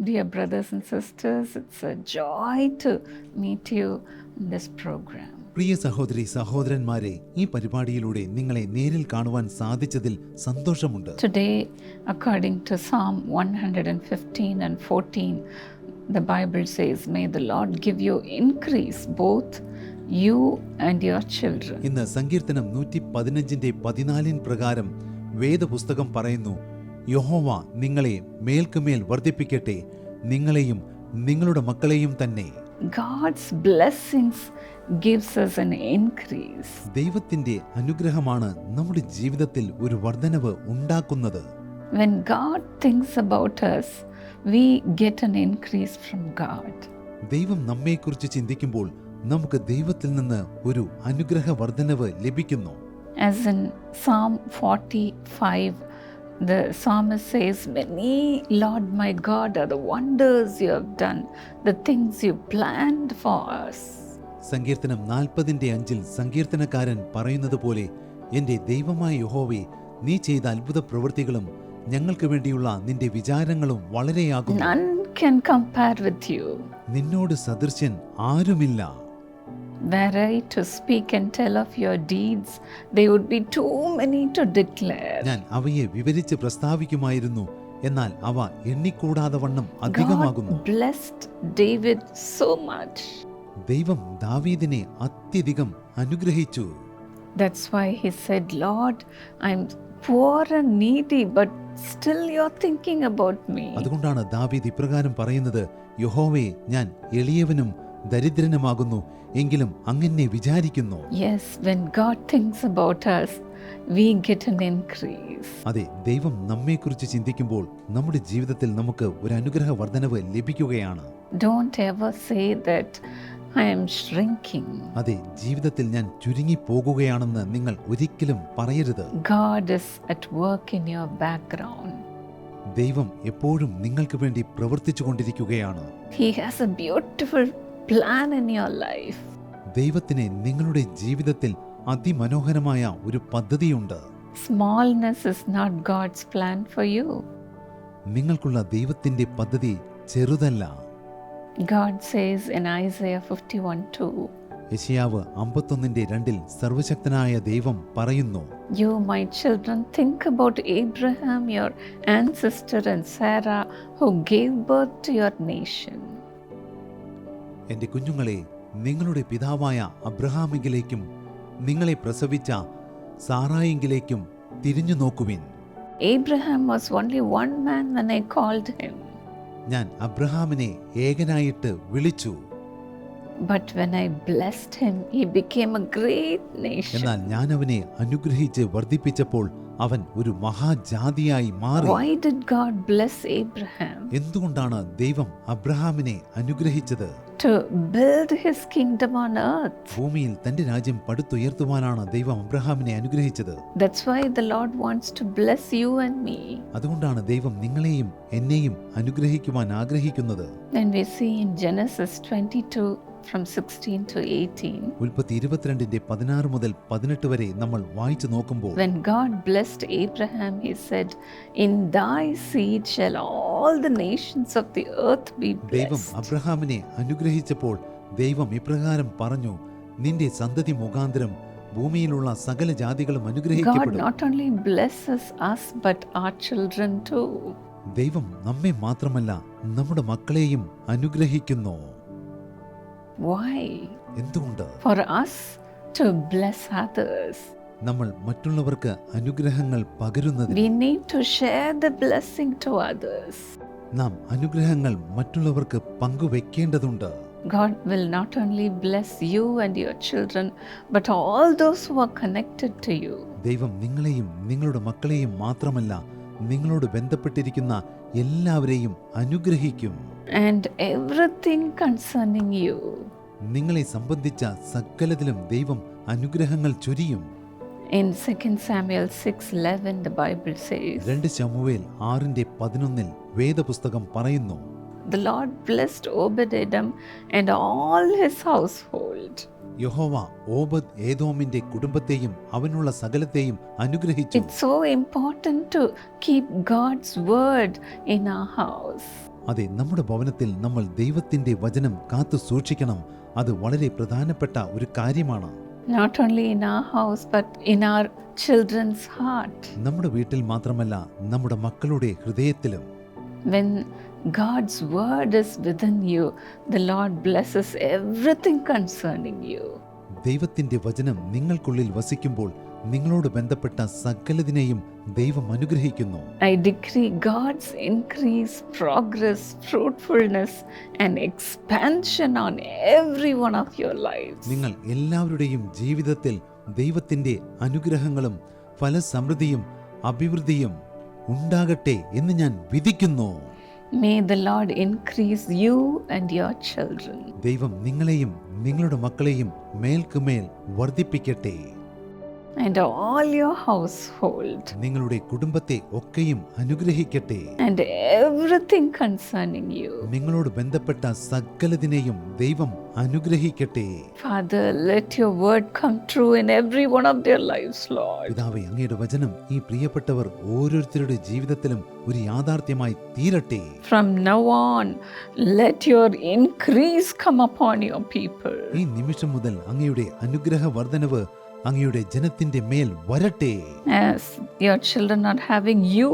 Dear brothers and sisters, it's a joy to meet you in this program. പ്രിയ സഹോദരി സഹോദരന്മാരെ ഈ പരിപാടിയിലൂടെ നിങ്ങളെ നേരിൽ കാണുവാൻ സാധിച്ചതിൽ സന്തോഷമുണ്ട് Today, according to Psalm 115 and 14, the Bible says, May the Lord give you increase, both you and your children. ഇന്ന് സങ്കീർത്തനം നൂറ്റി പതിനഞ്ചിന്റെ പതിനാലിൻ പ്രകാരം വേദപുസ്തകം പറയുന്നു യഹോവ നിങ്ങളെ മേൽക്കുമേൽ വർദ്ധിപ്പിക്കട്ടെ നിങ്ങളെയും നിങ്ങളുടെ മക്കളെയും തന്നെ God's blessings gives us an increase. ദൈവത്തിന്റെ അനുഗ്രഹമാണ് നമ്മുടെ ജീവിതത്തിൽ ഒരു വർധനവ് ഉണ്ടാക്കുന്നത് When God thinks about us, we get an increase from God. ദൈവം നമ്മെക്കുറിച്ച് ചിന്തിക്കുമ്പോൾ നമുക്ക് ദൈവത്തിൽ നിന്ന് ഒരു അനുഗ്രഹ വർധനവ് ലഭിക്കുന്നു As in Psalm 45, the psalmist says, Many, Lord my God, are the wonders you have done, the things you planned for us. സങ്കീർത്തനം നാൽപ്പതിന്റെ അഞ്ചിൽ സങ്കീർത്തനക്കാരൻ പറയുന്നത് പോലെ എന്റെ ദൈവമായ യഹോവെ നീ ചെയ്ത അത്ഭുത പ്രവൃത്തികളും ഞങ്ങൾക്ക് വേണ്ടിയുള്ള നിന്റെ വിചാരങ്ങളും വളരെയാകുന്നു None can compare with you. നിന്നോട് സദൃശ്യൻ ആരുമില്ല Were I to speak and tell of your deeds, they would be too many to declare. ഞാൻ അവയെ വിവരിച്ച് പ്രസ്താവിക്കുമായിരുന്നു എന്നാൽ അവ എണ്ണിക്കൂടാതെ വണ്ണം അധികമാകുന്നു God blessed David so much. ദൈവം ദാവീദിനെ അത്യധികം അനുഗ്രഹിച്ചു That's why he said, Lord, I'm poor and needy, but still you're thinking about me. അതുകൊണ്ടാണ് ദാവീദ് ഇപ്രകാരം പറയുന്നത് യഹോവേ ഞാൻ എളിയവനും ദരിദ്രനുമാകുന്നു എങ്കിലും അങ്ങനെ വിചാരിക്കുന്നു yes when God thinks about us, we get an increase. അതെ ദൈവം നമ്മെക്കുറിച്ച് ചിന്തിക്കുമ്പോൾ നമ്മുടെ ജീവിതത്തിൽ നമുക്ക് ഒരു അനുഗ്രഹ വർധനവ് ലഭിക്കുകയാണ് Don't ever say that I am shrinking. അതെ ജീവിതത്തിൽ ഞാൻ ചുരുങ്ങി പോകുകയാണെന്ന് നിങ്ങൾ ഒരിക്കലും പറയരുത് God is at work in your background. ദൈവം എപ്പോഴും നിങ്ങൾക്ക് വേണ്ടി പ്രവർത്തിച്ചു കൊണ്ടിരിക്കുകയാണ് He has a beautiful plan in your life. ദൈവത്തിന് നിങ്ങളുടെ ജീവിതത്തിൽ അതിമനോഹരമായ ഒരു പദ്ധതിയുണ്ട് Smallness is not God's plan for you. നിങ്ങൾക്കുള്ള ദൈവത്തിന്റെ പദ്ധതി ചെറുതല്ല God says in Isaiah 51 2, യശയാവ് അമ്പത്തൊന്നിന്റെ രണ്ടിൽ സർവശക്തനായ ദൈവം പറയുന്നു You, my children, think about Abraham, your ancestor, and Sarah, who gave birth to your nation. എന്റെ കുഞ്ഞുങ്ങളെ നിങ്ങളുടെ പിതാവായ അബ്രഹാമെങ്കിലേക്കും നിങ്ങളെ പ്രസവിച്ച സാറായെങ്കിലേക്കും തിരിഞ്ഞു നോക്കുവിൻ Abraham was only one man when I called him. ഞാൻ അബ്രഹാമിനെ ഏകനായിട്ട് വിളിച്ചു But when I blessed him, he became a great nation. എന്നാൽ ഞാൻ അവനെ അനുഗ്രഹിച്ച് വർദ്ധിപ്പിച്ചപ്പോൾ അവൻ ഒരു മഹാജാതിയായി മാറി Why did God bless Abraham? എന്തുകൊണ്ടാണ് ദൈവം അബ്രഹാമിനെ അനുഗ്രഹിച്ചത് To build his kingdom on earth. ഭൂമിയിൽ തന്റെ രാജ്യം പടുത്തുയർത്തുവാനാണ് ദൈവം അബ്രഹാമിനെ അനുഗ്രഹിച്ചത് That's why the Lord wants to bless you and me. അതുകൊണ്ടാണ് ദൈവം നിങ്ങളെയും എന്നെയും അനുഗ്രഹിക്കുവാൻ ആഗ്രഹിക്കുന്നത് Then we see in Genesis 22 from 16 to 18. ഉൽപ്പത്തി ഇരുപത്തിരണ്ടിന്റെ പതിനാറ് മുതൽ പതിനെട്ട് വരെ നമ്മൾ വായിച്ചു നോക്കുമ്പോൾ When God blessed Abraham, he said, In thy seed shall all the nations of the earth be ദൈവം അബ്രഹാമിനെ അനുഗ്രഹിച്ചപ്പോൾ ദൈവം ഇപ്രകാരം പറഞ്ഞു നിന്റെ സന്തതി മുഖാന്തരം ഭൂമിയിലുള്ള സകല ജാതികളും God അനുഗ്രഹിക്കപ്പെടും not only blesses us, but our children too. ദൈവം നമ്മെ മാത്രമല്ല നമ്മുടെ മക്കളെയും അനുഗ്രഹിക്കുന്നു Why? എന്തുകൊണ്ട് For us to bless others. നമ്മൾ മറ്റുള്ളവർക്ക് അനുഗ്രഹങ്ങൾ പകരുന്നത്. നാം അനുഗ്രഹങ്ങൾ മറ്റുള്ളവർക്ക് പങ്കുവെക്കേണ്ടതുണ്ട് God will not only bless you and your children, but all those who are connected to you. ദൈവം നിങ്ങളെയും നിങ്ങളുടെ മക്കളെയും മാത്രമല്ല നിങ്ങളോട് ബന്ധപ്പെട്ടിരിക്കുന്ന എല്ലാവരെയും അനുഗ്രഹിക്കും and everything concerning you. നിങ്ങളെ സംബന്ധിച്ച സകലത്തിലും ദൈവം അനുഗ്രഹങ്ങൾ ചൊരിയും In 2 Samuel 6:11 the Bible says, രണ്ട് ശമുവേൽ ആറിന്റെ പതിനൊന്നിൽ വേദപുസ്തകം പറയുന്നു "The Lord blessed Obed-Edom and all his household." യഹോവ ഓബദ് ഏദോമിന്റെ കുടുംബത്തെയും അവനുള്ള സകലത്തെയും അനുഗ്രഹിച്ചു It's so important to keep God's word in our house. അതെ നമ്മുടെ ഭവനത്തിൽ നമ്മൾ ദൈവത്തിന്റെ വചനം കാത്തു സൂക്ഷിക്കണം അത് വളരെ പ്രധാനപ്പെട്ട ഒരു കാര്യമാണ് Not only in our house, but in our children's heart. നമ്മുടെ വീട്ടിൽ മാത്രമല്ല നമ്മുടെ മക്കളുടെ ഹൃദയത്തിലും When God's word is within you, the Lord blesses everything concerning you. ദൈവത്തിന്റെ വചനം നിങ്ങൾക്കുള്ളിൽ വസിക്കുമ്പോൾ നിങ്ങളോട് ബന്ധപ്പെട്ട സകലതിനെയും ദൈവം അനുഗ്രഹിക്കുന്നു. I decree God's increase progress fruitfulness and expansion on every one of your life നിങ്ങൾ എല്ലാവരുടെയും ജീവിതത്തിൽ ദൈവത്തിന്റെ അനുഗ്രഹങ്ങളും ഫലസമൃദ്ധിയും അഭിവൃദ്ധിയും ഉണ്ടാകട്ടെ എന്ന് ഞാൻ വിധിക്കുന്നു. May the Lord increase you and your children. ദൈവം നിങ്ങളെയും നിങ്ങളുടെ മക്കളെയും മേൽക്കുമേൽ വർദ്ധിപ്പിക്കട്ടെ. And all your household നിങ്ങളുടെ കുടുംബത്തെ ഒക്കെയും അനുഗ്രഹിക്കട്ടെ and everything concerning you. നിങ്ങളോട് ബന്ധപ്പെട്ട സകലതിനെയും ദൈവം അനുഗ്രഹിക്കട്ടെ Father, let your word come true in every one of their lives, Lord. പിതാവേ അങ്ങയുടെ വചനം ഈ പ്രിയപ്പെട്ടവർ ഓരോരുത്തരുടെ ജീവിതത്തിലും ഒരു യാഥാർത്ഥ്യമായി തീരട്ടെ From now on, let your increase come upon your people. ഈ നിമിഷം മുതൽ അങ്ങയുടെ അനുഗ്രഹ വർധനവ് അങ്ങയുടെ ജനത്തിന്റെ മേൽ വരട്ടെ As your children are having you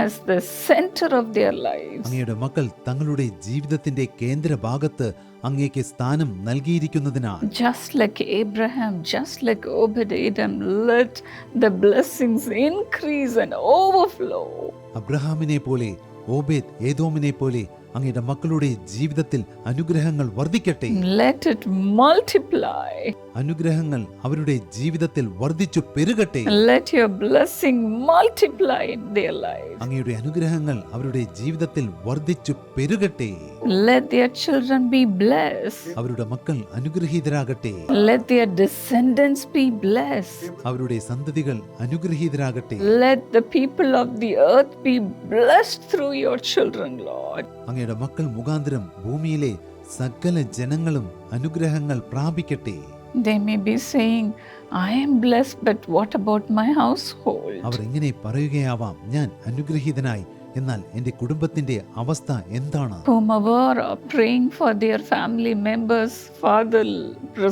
as the center of their lives. അങ്ങയുടെ മക്കൾ തങ്ങളുടെ ജീവിതത്തിന്റെ കേന്ദ്ര ഭാഗത്ത് അങ്ങേക്ക് സ്ഥാനം നൽകിയിരിക്കുന്നതിനാൽ Just like Abraham, just like Obed Edom, let the blessings increase and overflow. അബ്രഹാമിനെ പോലെ ഓബേദ് ഏതോമിനെ പോലെ അങ്ങയുടെ മക്കളുടെ ജീവിതത്തിൽ അനുഗ്രഹങ്ങൾ വർദ്ധിക്കട്ടെ Let it multiply. അനുഗ്രഹങ്ങൾ അവരുടെ ജീവിതത്തിൽ വർദ്ധിച്ചു പെരുകട്ടെ Let your blessing multiply in their lives. അങ്ങയുടെ അനുഗ്രഹങ്ങൾ അവരുടെ ജീവിതത്തിൽ വർദ്ധിച്ചു പെരുകട്ടെ Let their children be blessed. അവരുടെ മക്കൾ അനുഗ്രഹീതരാകട്ടെ Let their descendants be blessed. അവരുടെ സന്തതികൾ അനുഗ്രഹീതരാകട്ടെ Let the people of the earth be blessed through your children, Lord. അങ്ങയുടെ മക്കൾ മുഖാന്തരം ഭൂമിയിലെ സകല ജനങ്ങളും അനുഗ്രഹങ്ങൾ പ്രാപിക്കട്ടെ They may be saying, I am blessed, but what about my household? അവർ ഇങ്ങനെ പറയുകയാവാം ഞാൻ അനുഗ്രഹീതനായി എന്നാൽ എന്റെ കുടുംബത്തിന്റെ അവസ്ഥ എന്താണ് Whomever are praying for their family members, Father,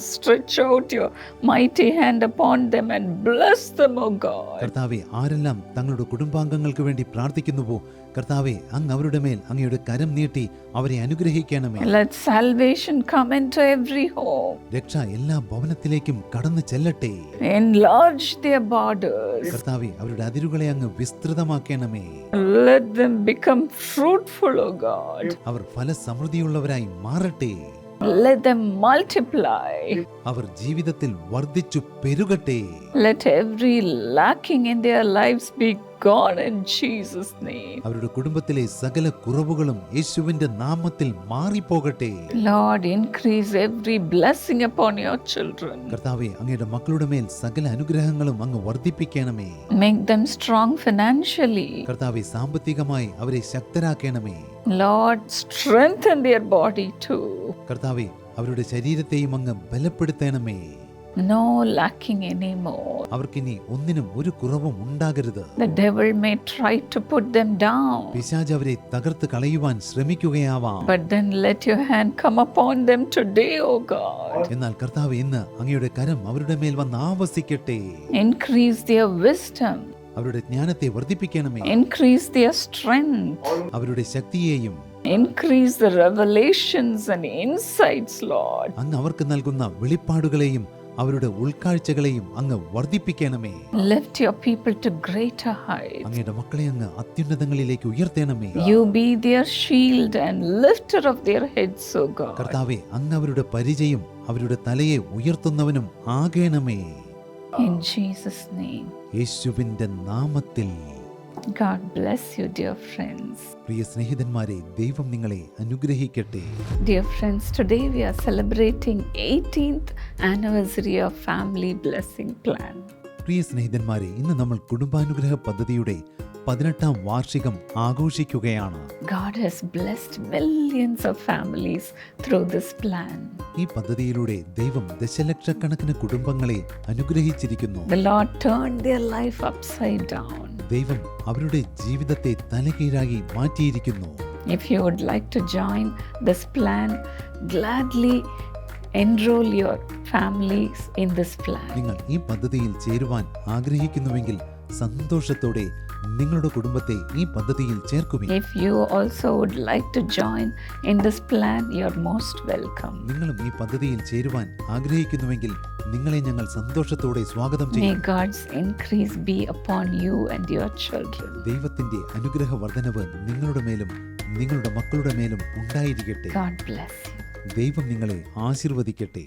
stretch out your mighty hand upon them and bless them, O God. കർത്താവെ ആരെല്ലാം തങ്ങളുടെ കുടുംബാംഗങ്ങൾക്ക് വേണ്ടി പ്രാർത്ഥിക്കുന്നുവോ കർത്താവെ അങ്ങ് അവരുടെ മേൽ അങ്ങയുടെ കരം നീട്ടി അവരെ അനുഗ്രഹിക്കണമേ Let salvation come into every home. രക്ഷ എല്ലാ ഭവനത്തിലേക്കും കടന്നു ചെല്ലട്ടെ Enlarge their borders. കർത്താവെ അവരുടെ അതിരുകളെ അങ്ങ് വിസ്തൃതമാക്കണമേ Let them become fruitful, O God. അവർ ഫലസമൃദ്ധിയുള്ളവരായി മാറട്ടെ Let them multiply. അവർ ജീവിതത്തിൽ വർദ്ധിച്ചു പെരുകട്ടെ Let every lacking in their lives be gone in Jesus' name. അവരുടെ കുടുംബത്തിലെ സകല കുറവുകളും യേശുവിന്റെ നാമത്തിൽ മാറിപ്പോകട്ടെ Lord, increase every blessing upon your children. കർത്താവെ അങ്ങയുടെ മക്കളുടെ മേൽ സകല അനുഗ്രഹങ്ങളും അങ്ങ് വർദ്ധിപ്പിക്കണമേ Make them strong financially. കർത്താവെ സാമ്പത്തികമായി അവരെ ശക്തരാക്കണമേ Lord, strengthen their body too. കർത്താവെ അവരുടെ ശരീരത്തെയും അങ്ങ് ബലപ്പെടുത്തണമേ No lacking anymore. അവർക്കിനി ഒന്നിനും ഒരു കുറവും ഉണ്ടാകരുത് The devil may try to put them down. പിശാച് അവരെ തകർത്ത് കളയുവാൻ ശ്രമിക്കുകയാവാം But then let your hand come upon them today, O God. എന്നാൽ കർത്താവ് ഇന്ന് അങ്ങയുടെ കരം അവരുടെ മേൽ വന്ന് ആവസിക്കട്ടെ Increase their wisdom, അവരുടെ ജ്ഞാനത്തെ വർദ്ധിപ്പിക്കണമേ increase their strength, അവരുടെ ശക്തിയെയും increase the revelations and insights, Lord. അങ്ങ് അവർക്ക് നൽകുന്ന വെളിപ്പാടുകളെയും അവരുടെ ഉൾക്കാഴ്ചകളെയും അങ്ങ് വർദ്ധിപ്പിക്കണമേ Lift your people to greater heights. അങ്ങയുടെ മക്കളെ അങ്ങ് അത്യുന്നതങ്ങളിലേക്ക് ഉയർത്തണമേ you be their shield and lifter of their heads, O God. കർത്താവേ അങ്ങ് അവരുടെ പരിചയം അവരുടെ തലയെ ഉയർത്തുന്നവനും ആകേണമേ In Jesus' name. യേശുവിന്റെ നാമത്തിൽ God bless you, dear friends. പ്രിയ സ്നേഹിതന്മാരെ ദൈവം നിങ്ങളെ അനുഗ്രഹിക്കട്ടെ Dear friends, today we are celebrating 18th anniversary of Family Blessing Plan. പ്രിയ സ്നേഹിതന്മാരെ ഇന്ന് നമ്മൾ കുടുംബാനുഗ്രഹ പദ്ധതിയുടെ പതിനെട്ടാം വാർഷികം ആഘോഷിക്കുകയാണ് God has blessed millions of families through this plan. ഈ പദ്ധതിയിലൂടെ ദൈവം ദശലക്ഷക്കണക്കിന് കുടുംബങ്ങളെ അനുഗ്രഹിച്ചിരിക്കുന്നു The Lord turned their life upside down. ദൈവം അവരുടെ ജീവിതത്തെ തലകീഴായി മാറ്റിയിരിക്കുന്നു If you would like to join this plan, gladly enroll your families in this plan. നിങ്ങൾ ഈ പദ്ധതിയിൽ ചേരുവാൻ ആഗ്രഹിക്കുന്നുവെങ്കിൽ സന്തോഷത്തോടെ നിങ്ങളുടെ കുടുംബത്തെ ഈ പദ്ധതിയിൽ ചേർക്കുവിൻ If you also would like to join in this plan, you're most welcome. നിങ്ങളും ഈ പദ്ധതിയിൽ ചേരുവാൻ ആഗ്രഹിക്കുന്നുവെങ്കിൽ നിങ്ങളെ ഞങ്ങൾ സന്തോഷത്തോടെ സ്വാഗതം May ചെയ്യും God's increase be upon you and your children. ദൈവത്തിന്റെ അനുഗ്രഹ വർധനവ് നിങ്ങളുടെ മേലും നിങ്ങളുടെ മക്കളുടെ മേലും ഉണ്ടായിരിക്കട്ടെ God bless you. ദൈവം നിങ്ങളെ ആശീർവദിക്കട്ടെ